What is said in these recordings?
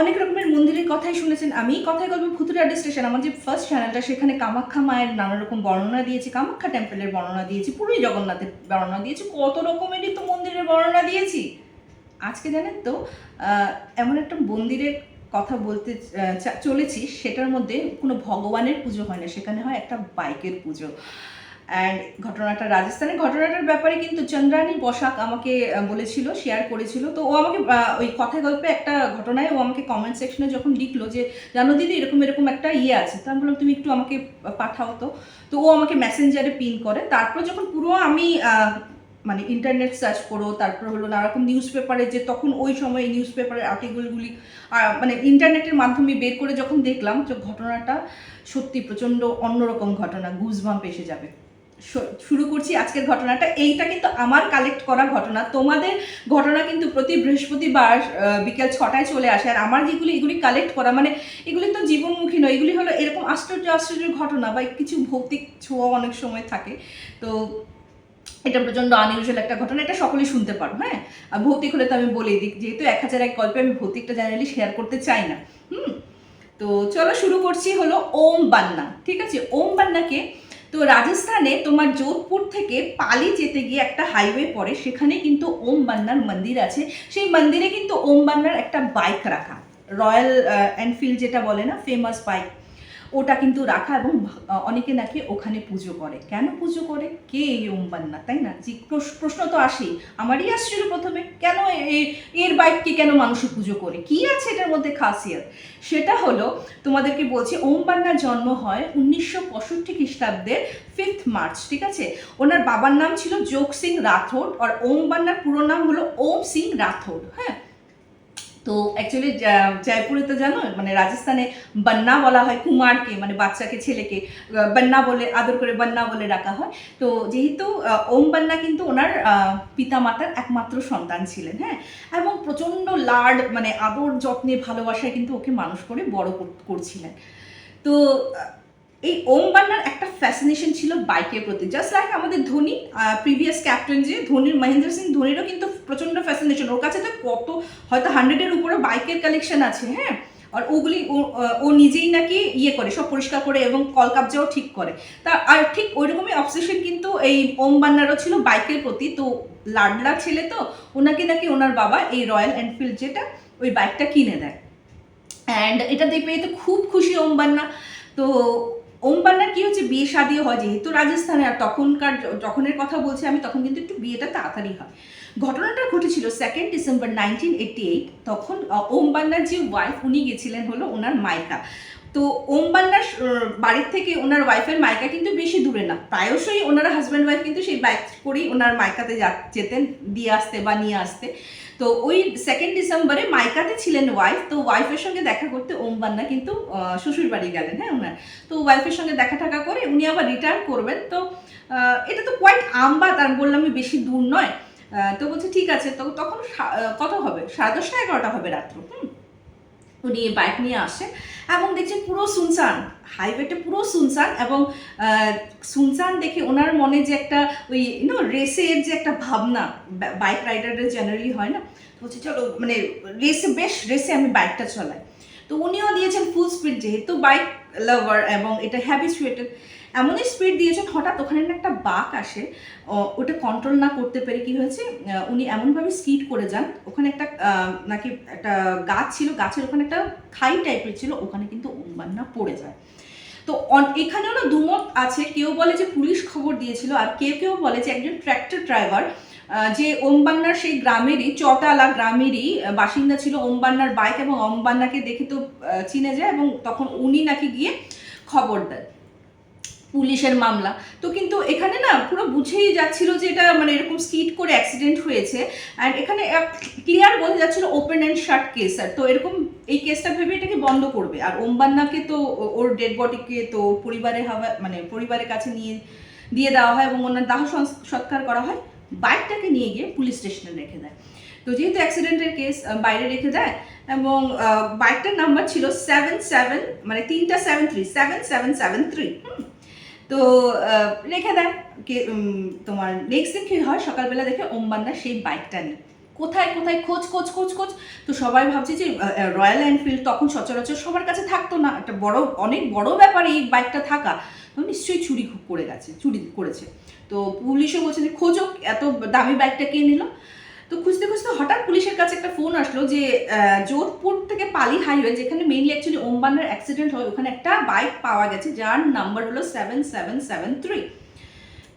অনেক রকমের মন্দিরের কথাই শুনেছেন আমি। কথাই গল্প ভুতুরাডি স্টেশন, আমার যে ফার্স্ট চ্যানেলটা সেখানে কামাখ্যা মায়ের নানা রকম বর্ণনা দিয়েছি। কামাখ্যা টেম্পলের বর্ণনা দিয়েছি পুরী জগন্নাথের বর্ণনা দিয়েছি, কত রকমেরই তো মন্দিরের বর্ণনা দিয়েছি। আজকে জানেন তো এমন একটা মন্দিরের কথা বলতে চলেছি, সেটার মধ্যে কোনো ভগবানের পুজো হয় না, সেখানে হয় একটা বাইকের পুজো। অ্যান্ড ঘটনাটা রাজস্থানের ঘটনাটার ব্যাপারে কিন্তু চন্দ্রানী বসাক আমাকে বলেছিল শেয়ার করেছিল। তো ও আমাকে ওই কথায় গল্পে একটা ঘটনায় ও আমাকে কমেন্ট সেকশনে যখন লিখলো যে, জানো দিদি, এরকম এরকম একটা ইয়ে আছে। তো আমি বললাম, তুমি একটু আমাকে পাঠাও তো। তো ও আমাকে মেসেঞ্জারে পিন করে। তারপর যখন পুরো আমি মানে ইন্টারনেট সার্চ করো, তারপর হলো নানা রকম নিউজ পেপারে যে, তখন ওই সময় নিউজ পেপারের আর্টিকেলগুলি মানে ইন্টারনেটের মাধ্যমে বের করে যখন দেখলাম যে, ঘটনাটা সত্যি প্রচণ্ড অন্যরকম ঘটনা গুজবাম্প এসে যাবে। শুরু করছি আজকের ঘটনাটা। এইটা কিন্তু আমার কালেক্ট করা ঘটনা। তোমাদের ঘটনা কিন্তু প্রতি বৃহস্পতিবার বিকেল ছটায় চলে আসে। আর আমার যেগুলি, এগুলি কালেক্ট করা মানে এগুলি তো জীবনমুখী নয়। এগুলি হলো এরকম আশ্চর্য আশ্চর্য ঘটনা বা কিছু ভৌতিক ছোঁয়া অনেক সময় থাকে। তো এটা প্রচণ্ড আনইউজুয়াল একটা ঘটনা। এটা সকলেই শুনতে পারো হ্যাঁ? আর ভৌতিক হলে তো আমি বলেই দিই। যেহেতু এক হাজার এক গল্পে আমি ভৌতিকটা জেনারেলি শেয়ার করতে চাই না। হুম? তো চলো শুরু করছি হলো ওম বান্না। ঠিক আছে? ওম বান্নাকে তো রাজস্থানে তোমার যোধপুর থেকে পালি যেতে গিয়ে একটা হাইওয়ে পড়ে, সেখানে কিন্তু ওম বান্নার মন্দির আছে। সেই মন্দিরে কিন্তু ওম বান্নার একটা বাইক রাখা। রয়্যাল এনফিল্ড যেটা বলে না ফেমাস বাইক ওটা কিন্তু রাখা এবং অনেকে নাকি ওখানে পুজো করে। কেন পুজো করে? কে এই ওম বান্না তাই না? যে প্রশ- প্রশ্ন তো আসেই। আমারই আসছিল প্রথমে, কেন এর বাইককে কেন মানুষ পুজো করে? কি আছে এটার মধ্যে খাসিয়ত? সেটা হলো, তোমাদেরকে বলছি ওম বান্নার জন্ম হয় উনিশশো পঁয়ষট্টি খ্রিস্টাব্দের ফিফথ মার্চ ঠিক আছে? ওনার বাবার নাম ছিল যোগ সিং রাথোড, আর ওম বান্নার পুরো নাম হলো ওম সিং রাথোড হ্যাঁ? তো অ্যাকচুয়ালি জয়পুরে তো জানো মানে রাজস্থানে বন্যা বলা হয় কুমারকে মানে বাচ্চাকে, ছেলেকে। বন্যা বলে, আদর করে বন্যা বলে ডাকা হয়। তো যেহেতু ওম বন্যা কিন্তু ওনার পিতামাতার একমাত্র সন্তান ছিলেন হ্যাঁ? এবং প্রচণ্ড লাড মানে আদর যত্নে, ভালোবাসায় কিন্তু ওকে মানুষ করে বড় করছিলেন। তো এই ওম বান্নার একটা ফ্যাসিনেশন ছিল বাইকের প্রতি। জাস্ট লাইক আমাদের ধোনি প্রিভিয়াস ক্যাপ্টেন যে ধোনির মহেন্দ্র সিং, ধোনিরও কিন্তু প্রচণ্ড ফ্যাসিনেশন ওর কাছে তো কত, হয়তো হান্ড্রেডের উপরে বাইকের কালেকশন আছে হ্যাঁ? আর ওগুলি ও- নিজেই নাকি ইয়ে করে, সব পরিষ্কার করে এবং কল ঠিক করে। তা, আর ঠিক ওই রকমই অবসেশন কিন্তু এই ওম বান্নারও ছিল বাইকের প্রতি। তো লাডলা ছেলে তো, ওনাকে নাকি ওনার বাবা এই রয়্যাল এনফিল্ড যেটা, ওই বাইকটা কিনে দেয়। অ্যান্ড এটা দেখবে তো খুব খুশি ওম বান্না। তো ওম বান্নার কি হচ্ছে? বিয়ে শাদিও হয় যেহেতু রাজস্থানে, আর তখনকার যখনের কথা বলছি আমি, তখন কিন্তু একটু বিয়েটা তাড়াতাড়ি হয়। ঘটনাটা ঘটেছিল second December nineteen eighty eight তখন ওম বান্নার যে ওয়াইফ উনি গেছিলেন হলো ওনার মাইকা। তো ওম বান্নার বাড়ির থেকে ওনার ওয়াইফের মাইকা কিন্তু বেশি দূরে না। প্রায়শই ওনারা হাজব্যান্ড ওয়াইফ কিন্তু সেই বাইক করেই ওনার মাইকাতে যা, যেতেন, দিয়ে আসতে বা নিয়ে আসতে। তো ওই সেকেন্ড ডিসেম্বরে মাইকাতে ছিলেন ওয়াইফ তো ওয়াইফের সঙ্গে দেখা করতে ওম বান্না কিন্তু শ্বশুর বাড়ি গেলেন হ্যাঁ ওনার। তো ওয়াইফের সঙ্গে দেখা টাকা করে উনি আবার রিটার্ন করবেন। তো এটা তো কোয়াইট আমবাদ আর বললাম আমি বেশি দূর নয়। তো বলছে, ঠিক আছে। তো তখন কত হবে? সাড়ে দশটা, এগারোটা হবে রাত্র, হুম? উনি বাইক নিয়ে আসে। এবং দেখছে পুরো সুনসান হাইওয়েটা পুরো সুনসান এবং সুনসান দেখে ওনার মনে যে একটা ওই ইউনো রেসের যে একটা ভাবনা বাইক রাইডারদের জেনারেলি হয় না। বলছে, চলো মানে রেসে, বেশ রেসে আমি বাইকটা চালাই। তো উনিও দিয়েছেন ফুল স্পিড যেহেতু বাইক লাভার এবং এটা হ্যাবিচুয়েটেড এমনই স্পিড দিয়েছেন, হঠাৎ ওখানে না একটা বাক আসে ওটা কন্ট্রোল না করতে পেরে কি হয়েছে উনি এমনভাবে স্কিড করে যান, ওখানে একটা নাকি একটা গাছ ছিল, গাছের ওখানে একটা খাই টাইপের ছিল, ওখানে কিন্তু উম্বান্না পড়ে যায়। তো এখানেও না দুমত আছে, কেউ বলে যে পুলিশ খবর দিয়েছিল, আর কেউ কেউ বলে যে একজন ট্র্যাক্টর ড্রাইভার যে ওমবান্নার সেই গ্রামেরই, চটালা গ্রামেরই বাসিন্দা ছিল ওমবান্নার বাইক এবং ওমবান্নাকে দেখে তো চিনে যায় এবং তখন উনি নাকি গিয়ে খবর দেন পুলিশের মামলা। তো কিন্তু এখানে না পুরো বুঝেই যাচ্ছিল যে এটা মানে এরকম স্কিড করে অ্যাক্সিডেন্ট হয়েছে। অ্যান্ড এখানে ক্লিয়ার বোঝা যাচ্ছিল ওপেন অ্যান্ড শার্ট কেস আর। তো এরকম এই কেসটা ভেবে এটাকে বন্ধ করবে? আর ওমবান্নাকে তো ওর ডেড বডিকে তো পরিবারের হাওয়া মানে পরিবারের কাছে নিয়ে, দিয়ে দেওয়া হয় এবং ওনার দাহ সৎকার করা হয়। বাইকটাকে নিয়ে গিয়ে পুলিশ স্টেশনে রেখে দেয়। তো যেহেতু অ্যাক্সিডেন্টের কেস বাইরে রেখে দেয় এবং বাইকটার নাম্বার ছিল সেভেন সেভেন মানে তিনটা seven three, seven seven seven three. তো রেখে দেয়। কে তোমার নেক্সট দিন কি হয়? সকালবেলা দেখে ওমবান্না সেই বাইকটা নেই কোথায় কোথায়? খোঁজ খোঁজ খোঁজ খোঁজ। তো সবাই ভাবছে যে রয়্যাল এনফিল্ড তখন সচরাচর সবার কাছে থাকতো না। একটা বড়, অনেক বড় ব্যাপার এই বাইকটা থাকা। নিশ্চয়ই চুরি করে গেছে, চুরি করেছে। তো পুলিশও বলছে যে, খোঁজো, এত দামি বাইকটা কে নিল? তো খুঁজতে খুঁজতে হঠাৎ পুলিশের কাছে একটা ফোন আসলো যে যোধপুর থেকে পালি হাইওয়ে যেখানে মেইনলি অ্যাকচুয়ালি ওমবান্নার অ্যাক্সিডেন্ট হয়, ওখানে একটা বাইক পাওয়া গেছে, যার নাম্বার হলো সেভেন সেভেন সেভেন থ্রি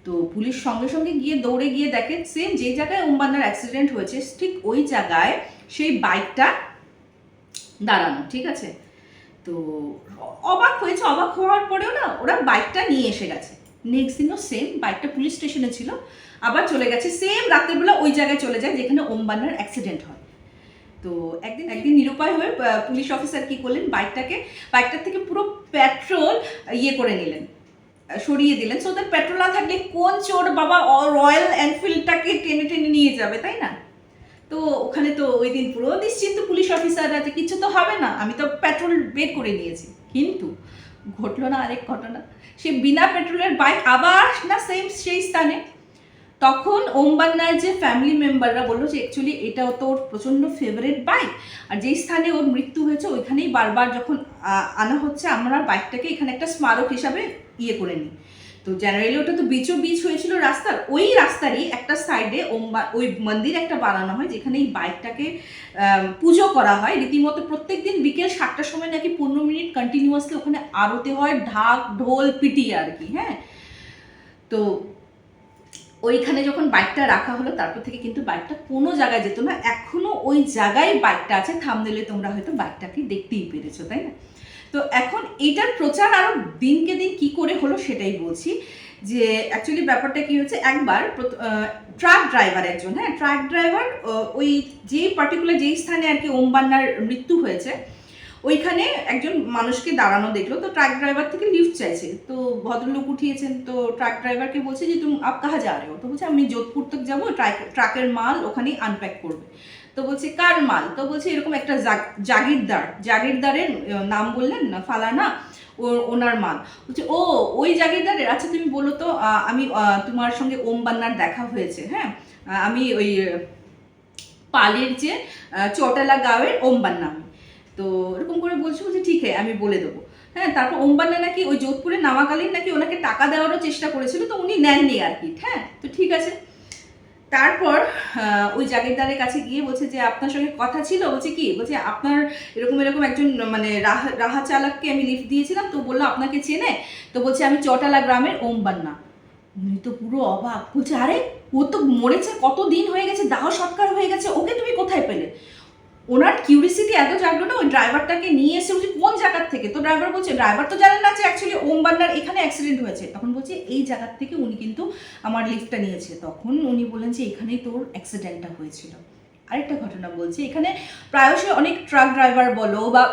তো পুলিশ সঙ্গে সঙ্গে গিয়ে দৌড়ে গিয়ে দেখে সেম যে জায়গায় ওমবান্নার অ্যাক্সিডেন্ট হয়েছে, ঠিক ওই জায়গায় সেই বাইকটা দাঁড়ানো, ঠিক আছে? তো অবাক হয়েছে, অবাক হওয়ার পরেও না ওরা বাইকটা নিয়ে এসে গেছে। নেক্সট দিনও সেম বাইকটা পুলিশ স্টেশনে ছিল, আবার চলে গেছে। সেম রাত্রেবেলা ওই জায়গায় চলে যায় যেখানে ওমবান্নার অ্যাক্সিডেন্ট হয়। তো একদিন একদিন নিরুপায় হয়ে পুলিশ অফিসার কি করলেন? বাইকটাকে বাইকটার থেকে পুরো পেট্রোল ইয়ে করে নিলেন সরিয়ে দিলেন। সো দ্যাট পেট্রোল না থাকলে কোন চোর বাবা রয়্যাল এনফিল্ডটাকে টেনে টেনে নিয়ে যাবে, তাই না? তো ওখানে তো ওই দিন পুরো নিশ্চিন্ত পুলিশ অফিসাররা যে কিছু তো হবে না, আমি তো পেট্রোল বের করে নিয়েছি। কিন্তু ঘটলো না আরেক ঘটনা। সে বিনা পেট্রোলের বাইক আবার না সেম সেই স্থানে। তখন ওমবান্নার যে ফ্যামিলি মেম্বাররা বলল যে অ্যাকচুয়ালি এটাও তো ওর প্রচণ্ড ফেভারিট বাইক আর যেই স্থানে ওর মৃত্যু হয়েছে, ওইখানেই বারবার যখন আনা হচ্ছে, আমরা বাইকটাকে এখানে একটা স্মারক হিসাবে ইয়ে করে নিই। তো জেনারেলি ওটা তো বিচও বিচ হয়েছিল রাস্তার। ওই রাস্তারই একটা সাইডে ওই মন্দির একটা বানানো হয়, যেখানে এই বাইকটাকে পুজো করা হয়। রীতিমতো প্রত্যেক দিন বিকেল সাতটার সময় নাকি পনেরো মিনিট কন্টিনিউয়াসলি ওখানে আরতি হয়, ঢাক, ঢোল পিটিয়ে আর কি হ্যাঁ? তো ওইখানে যখন বাইকটা রাখা হলো, তারপর থেকে কিন্তু বাইকটা কোনো জায়গায় যেত না। এখনও ওই জায়গায় বাইকটা আছে থামনেলে তোমরা হয়তো বাইকটাকে দেখতেই পেরেছ, তাই না? তো এখন এটার প্রচার আরও দিনকে দিন কি করে হলো সেটাই বলছি, যে অ্যাকচুয়ালি ব্যাপারটা কি হচ্ছে, একবার ট্রাক ড্রাইভার একজন হ্যাঁ ট্রাক ড্রাইভার ওই যে পার্টিকুলার যেই স্থানে আর কি ওমবান্নার মৃত্যু হয়েছে, ওইখানে একজন মানুষকে দাঁড়ানো দেখল, তো ট্রাক ড্রাইভার থেকে লিফট চাইছে, তো ভদ্রলোক উঠিয়েছেন, তো ট্রাক ড্রাইভারকে বলছে যে, তুমি আপ কাহা যা রে তো বলছে, আমি যোধপুর তক যাব ট্রাক ট্রাকের মাল ওখানেই আনপ্যাক করবে। তো বলছি কার মাল তো বলছে এরকম একটা জাগ- জাগিরদার, জাগিরদারের নাম বললেন না, ফালানা ওনার মাল। বলছে, ও, ওই জাগিরদারের? আচ্ছা তুমি বলো তো আমি তোমার সঙ্গে ওম বান্নার দেখা হয়েছে হ্যাঁ? আমি ওই পালের যে চটালা গাঁয়ের ওম বান্না আমি। তো এরকম করে বলছো যে ঠিক আছে, আমি বলে দেবো। হ্যাঁ তারপর ওমবান্না নাকি ওই যোধপুরে নামাকালীন নাকি ওনাকে টাকা দেওয়ারও চেষ্টা করেছিল, তো উনি নেননি আর কি হ্যাঁ? তো ঠিক আছে। তারপর ওই জাগিরদারের কাছে গিয়ে বলছে যে, আপনার সঙ্গে কথা ছিল? বলছে, কি? বলছে, আপনার এরকম এরকম একজন মানে রাহা রাহা চালককে আমি লিফট দিয়েছিলাম, তো বলল আপনাকে চেনে, তো বলছে, আমি চটালা গ্রামের ওম বান্না উনি তো পুরো অবাক, বলছে, আরে, ও তো মরেছে কত দিন হয়ে গেছে দাহ সৎকার হয়ে গেছে, ওকে তুমি কোথায় পেলে? ওনার কিউরিসিটি এত জাগলো না ওই ড্রাইভারটাকে নিয়ে এসে বলছে, কোন জায়গার থেকে? তো ড্রাইভার বলছে ড্রাইভার তো জানেন না যে অ্যাকচুয়ালি ওম বান্নার এখানে অ্যাক্সিডেন্ট হয়েছে। তখন বলছে, এই জায়গার থেকে উনি কিন্তু আমার লিফটটা নিয়েছে। তখন উনি বলেন যে, এখানেই তোর অ্যাক্সিডেন্টটা হয়েছিল। আরেকটা ঘটনা বলছি, এখানে প্রায়শই অনেক ট্রাক ড্রাইভার বলো বা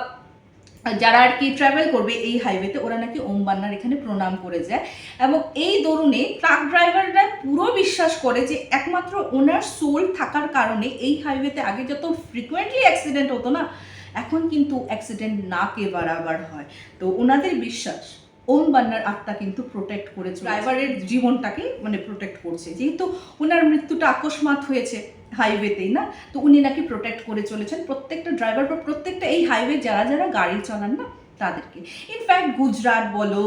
যারা আর কি ট্রাভেল করবে এই হাইওয়েতে ওরা নাকি ওম বান্নার এখানে প্রণাম করে যায়। এবং এই দরুনে ট্রাক ড্রাইভাররা পুরো বিশ্বাস করে যে একমাত্র ওনার সোল থাকার কারণে এই হাইওয়েতে আগে যত ফ্রিকোয়েন্টলি অ্যাক্সিডেন্ট হতো না এখন কিন্তু অ্যাক্সিডেন্ট না কে বারাবার হয়। তো ওনাদের বিশ্বাস ওম বান্নার আত্মা কিন্তু প্রোটেক্ট করেছে ড্রাইভারের জীবনটাকে মানে প্রোটেক্ট করছে। যেহেতু ওনার মৃত্যুটা আকস্মাত হয়েছে হাইওয়েতেই না? তো উনি নাকি প্রোটেক্ট করে চলেছেন প্রত্যেকটা ড্রাইভার বা প্রত্যেকটা এই হাইওয়ে যারা যারা গাড়ি চালান না, তাদেরকে। ইনফ্যাক্ট গুজরাট বলো,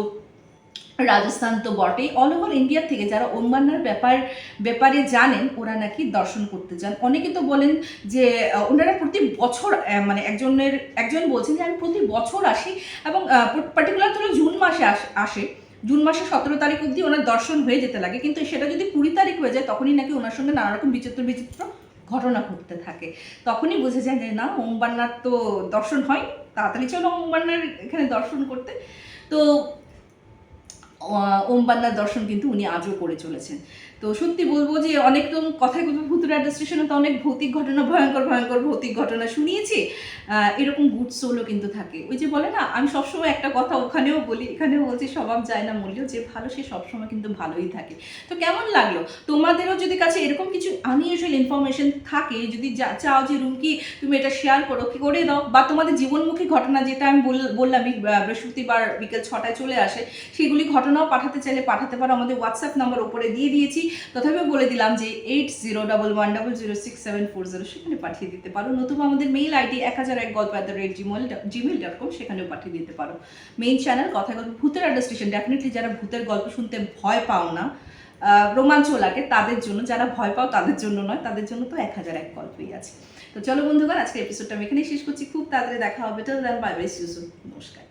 রাজস্থান তো বটেই। অল ওভার ইন্ডিয়া থেকে যারা ওমান্নার ব্যাপার, ব্যাপারে জানেন, ওরা নাকি দর্শন করতে যান। অনেকে তো বলেন যে ওনারা প্রতি বছর মানে একজনের, একজন বলছেন যে, আমি প্রতি বছর আসি এবং পার্টিকুলার ধরো জুন মাসে আসে। জুন মাসের সতেরো তারিখ অবধি ওনার দর্শন হয়ে যেতে লাগে। কিন্তু সেটা যদি কুড়ি তারিখ হয়ে যায়, তখনই নাকি ওনার সঙ্গে নানা রকম বিচিত্র বিচিত্র ঘটনা ঘটতে থাকে। তখনই বুঝে যায় যে, না, ওমবান্নার তো দর্শন হয় তাড়াতাড়ি চলো ওমবান্নার এখানে দর্শন করতে। তো ওমবান্নার দর্শন কিন্তু উনি আজও করে চলেছেন। তো সত্যি বলব যে অনেক তো কথায় কথা ভুতুরা স্টেশনে তো অনেক ভৌতিক ঘটনা, ভয়ঙ্কর ভয়ঙ্কর ভৌতিক ঘটনা শুনিয়েছি। এরকম গুড সোলও কিন্তু থাকে। ওই যে বলে না, আমি সবসময় একটা কথা ওখানেও বলি, এখানেও বলছি স্বভাব যায় না মূল্য, যে ভালো সে সবসময় কিন্তু ভালোই থাকে। তো কেমন লাগল? তোমাদেরও যদি কাছে এরকম কিছু আনইউজুয়াল ইনফরমেশন থাকে, যদি চাও যে রুমকি তুমি এটা শেয়ার করো, কি করে দাও, বা তোমাদের জীবনমুখী ঘটনা যেটা আমি বললাম বৃহস্পতিবার বিকেল ছটায় চলে আসে, সেগুলি ঘটনাও পাঠাতে চাইলে পাঠাতে পারো। আমাদের হোয়াটসঅ্যাপ নাম্বার ওপরে দিয়ে দিয়েছি। তথাপি বলে দিলাম যে eight zero double one double zero six seven four zero সেখানে পাঠিয়ে দিতে পারো। নতুবা আমাদের মেইল আইডি এক হাজার এক গল্প at the rate Gmail Gmail dot com সেখানেও পাঠিয়ে দিতে পারো। মেইন চ্যানেল কথা গল্প ভূতের আড্ডা স্টেশন ডেফিনেটলি যারা ভূতের গল্প শুনতে ভয় পাও না রোমাঞ্চ লাগে তাদের জন্য, যারা ভয় পাও তাদের জন্য নয়, তাদের জন্য তো এক হাজার এক গল্পই আছে। তো চলো বন্ধুগণ আজকে এপিসোডটা আমি এখানেই শেষ করছি। খুব তাড়াতাড়ি দেখা হবে। টেল দেন বাই বাই নমস্কার।